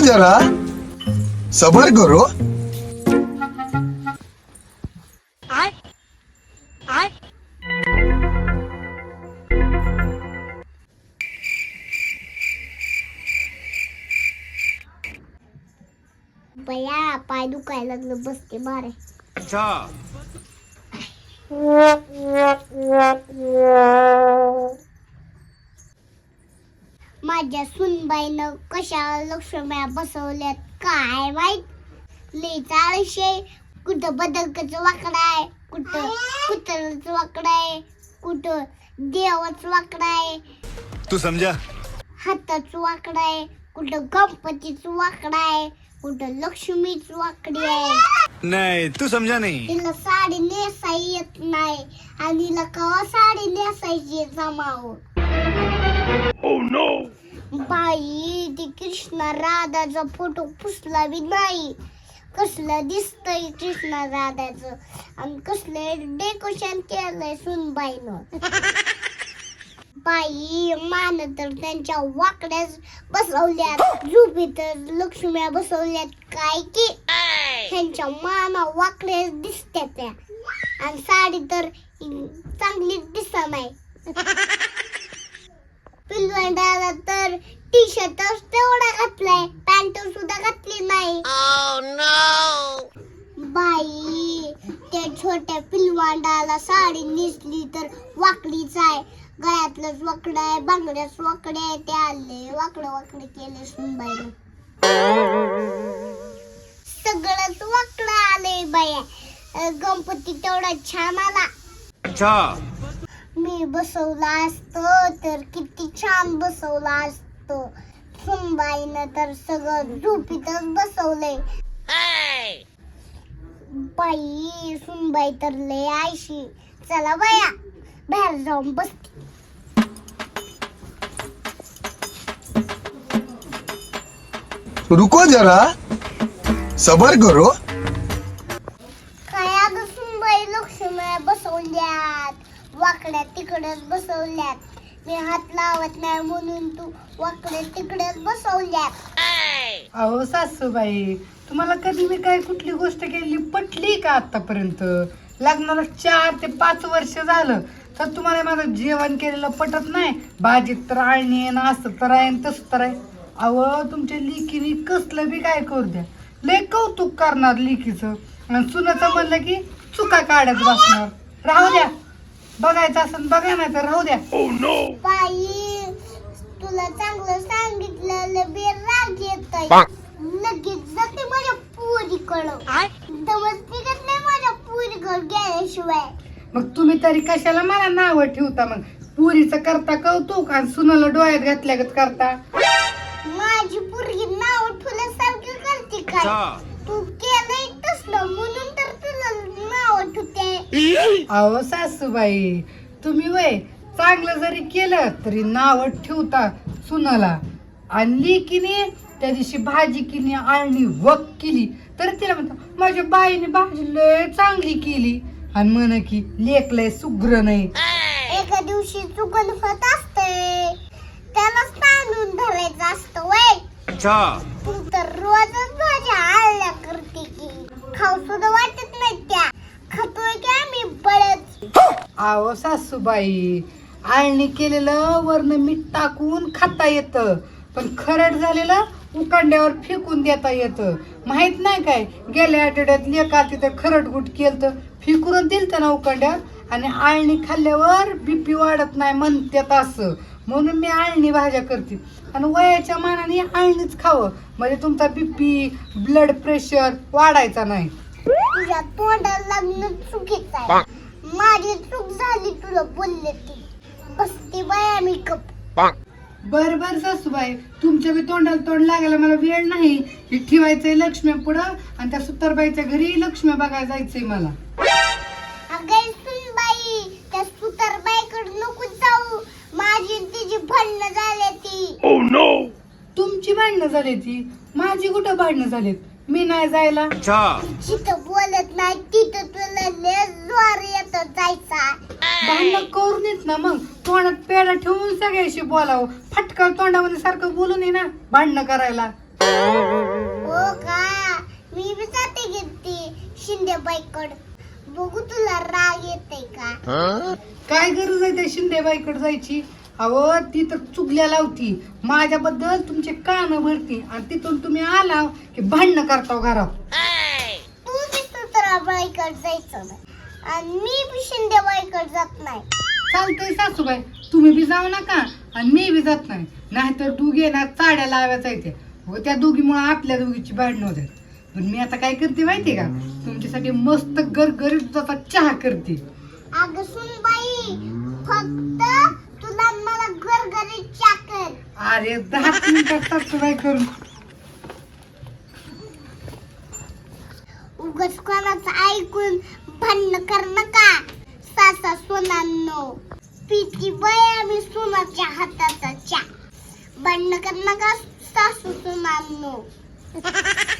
जरा। सबर करो। बया पाय दुखायला लागलं बसते बारे। माझ्या सुनबाईनं कशा लक्ष्म्या बसवल्यात? काय माहीत? लईच आळशे कुठं बदलकच वाकडा आहे कुठं कुत्रच वाकडा आहे कुठं देवाच वाकडा आहे. तू समझा हाताच वाकडा आहे कुठं गणपतीच वाकडा आहे कुठं लक्ष्मीच वाकडी आहे. नहीं तू समझा नहीं. तिला साडी नेसाई येत नाही आणि हिला कवा साडी नेसायची जमाव? Oh, बाई ती कृष्ण राधाचा फोटो पुसला बी नाही. कसलं दिसतंय कृष्ण राधाच? आणि कसलं डेकोरेशन केलंय सुनबाईनं. बाई मान तर त्यांच्या वाकड्याच बसवल्यात. झुपी तर लक्ष्म्या बसवल्यात काय की? त्यांच्या माना वाकड्याच दिसत्या त्या. आणि साडी तर चांगलीच दिसत नाही. पिलवंडाला तर टी शर्टच तेवढा घातलाय. पॅन्ट सुद्धा घातली नाही. बाई त्या छोट्या पिलवांडाला साडी नेसली तर वाकडीच आहे. गळ्यातलंच वाकड आहे बांगड्याच वाकडे आहे. ते आले वाकड वाकडे केले सुनबाईने. सगळंच वाकड आले बाया गणपती तेवढा छान आला. अच्छा. मी बसवला असतो तर किती छान बसवला असतो. सुनबाईनं तर सगळं झोपीतच बसवलंय. बाई सुनबाई तर लय आयशी चला बाया बाहेर जाऊन बसते. रुको जरा. सबर करो. काय अगं सुनबाई लक्ष्म्या बसवल्यात वाकड्या तिकडेच बसवल्यात. मी हात लावत नाही म्हणून तू वाकड्या तिकडेच बसवल्यात. अहो सासूबाई तुम्हाला कधी मी काय कुठली गोष्ट केली पटली का आतापर्यंत? लग्नाला चार ते पाच वर्ष झालं तर तुम्हाला माझं जेवण केलेलं पटत नाही. भाजीत तर आणि असं तर आहे आणि तसं तर आहे. अहो तुमच्या लिकीने कसलं बी काय करू द्या. लय कौतुक करणार लिकीचं. आणि सुनाचं म्हणलं की चुका काढत बसणार. राहू द्या. बघायचं असं बघा नाही तर राहू द्या. बाई तुला चांगलं सांगितलं बी राग येत लगेच जाते माझ्या पुरीकडं. दमत निघत नाही माझ्या पुरीकडं गेल्याशिवाय. मग तुम्ही तरी कशाला मला नाव ठेवता मग? पुरीचं करता कौतुक आणि सुनाला डोळ्यात घातल्यागत करता. माझी पोरगी नाव ठेवल्यासारखं करते काय तू केलंय तसलं म्हणून तर तुला नाव ठेवते अहो सासूबाई तुम्ही वय चांगलं जरी केलं तरी नाव ठेवता सुनाला. आणि लेकीने त्या दिवशी भाजी केली आळणी वक केली तर तिला म्हणता माझ्या बाईने भाजी लय चांगली केली. आणि म्हण की लेक लय सुग्र नाही. एका दिवशी चुकून होत असते. त्यालाच ताणून धरायचं असतं वय. अच्छा. तू तर रोजच भाज्या आळल्या करते की खाऊ सुद्धा वाटत नाही त्या खातोय की आम्ही अहो सासूबाई. आळणी केलेलं वरनं मीठ टाकून खाता येतं. पण खरड झालेलं उकांड्यावर फेकून देता येतं. माहीत नाही काय? गेल्या आठवड्यात लेका तिथं खरड गुट केलं फेकून दिलं ना उकांड्यावर आणि आळणी खाल्ल्यावर बीपी वाढत नाही म्हणतात असं. म्हणून मी आळणी भाज्या करते. आणि वयाच्या मानाने आळणीच खावं. म्हणजे तुमचा बीपी ब्लड प्रेशर वाढायचा नाही. तुझ्या तोंडाला लागणं चुकीचं आहे. माझी चूक झाली तुला बोलले ती. बसते बाया मी कप बर बर सासूबाई. तुमच्या बी तोंडाला तोंड लागायला मला वेळ नाही. हे ठेवायचंय लक्ष्मी पुढं आणि त्या सुतारबाईच्या घरी लक्ष्मी बघायला जायचंय मला. अगं सुनबाई त्या सुतारबाईकडे नको जाऊ. माझी आणि तिची भांडणं झाली ती. तुमची भांडणं झाली ती? माझी कुठं भांडणं झालीत? मी नाही जायला. अच्छा जिथं बोलत नाही तिथं तुला लय भांडण करून येत ना मग. तोंडात पेढा ठेवून सगळ्याशी बोलावं. फटकळ तोंडामध्ये सारखं बोलून ये ना भांडणं करायला. हो का? मी बी जाते घेते शिंदे बाईकड. बघू तुला राग येते का? काय गरज आहे त्या शिंदेबाईकडे जायची? अहो ती तर चुगल्या लावती. माझ्याबद्दल तुमचे कान भरती. आणि तिथून तुम्ही आला की भांडणं करता घरात. तू तर तुला बाईकड जायचं आणि मी बी शिंदेबाईकड जात नाही. चालतंय सासूबाई तुम्ही बी जाऊ नका आणि मी बी जात नाही. नाहीतर दोघी ना चाड्या लावायचा येते व त्या दोघीमुळे आपल्या दोघीची भांडणं होते पण मी आता काय करते माहितीये का? तुमच्यासाठी मस्त गरगरीत दुधाचा चहा करते. अगं सुनबाई फक्त तुला मला घरघरी चाकर अरे दहा मिनिटात सासूबाई करून. उगच कोणाचं ऐकून भांडण कर नका सासा सोनांनो पिती बाय आम्ही सुनाच्या हाताचा चा बंड करणं का सासू सोनांनो.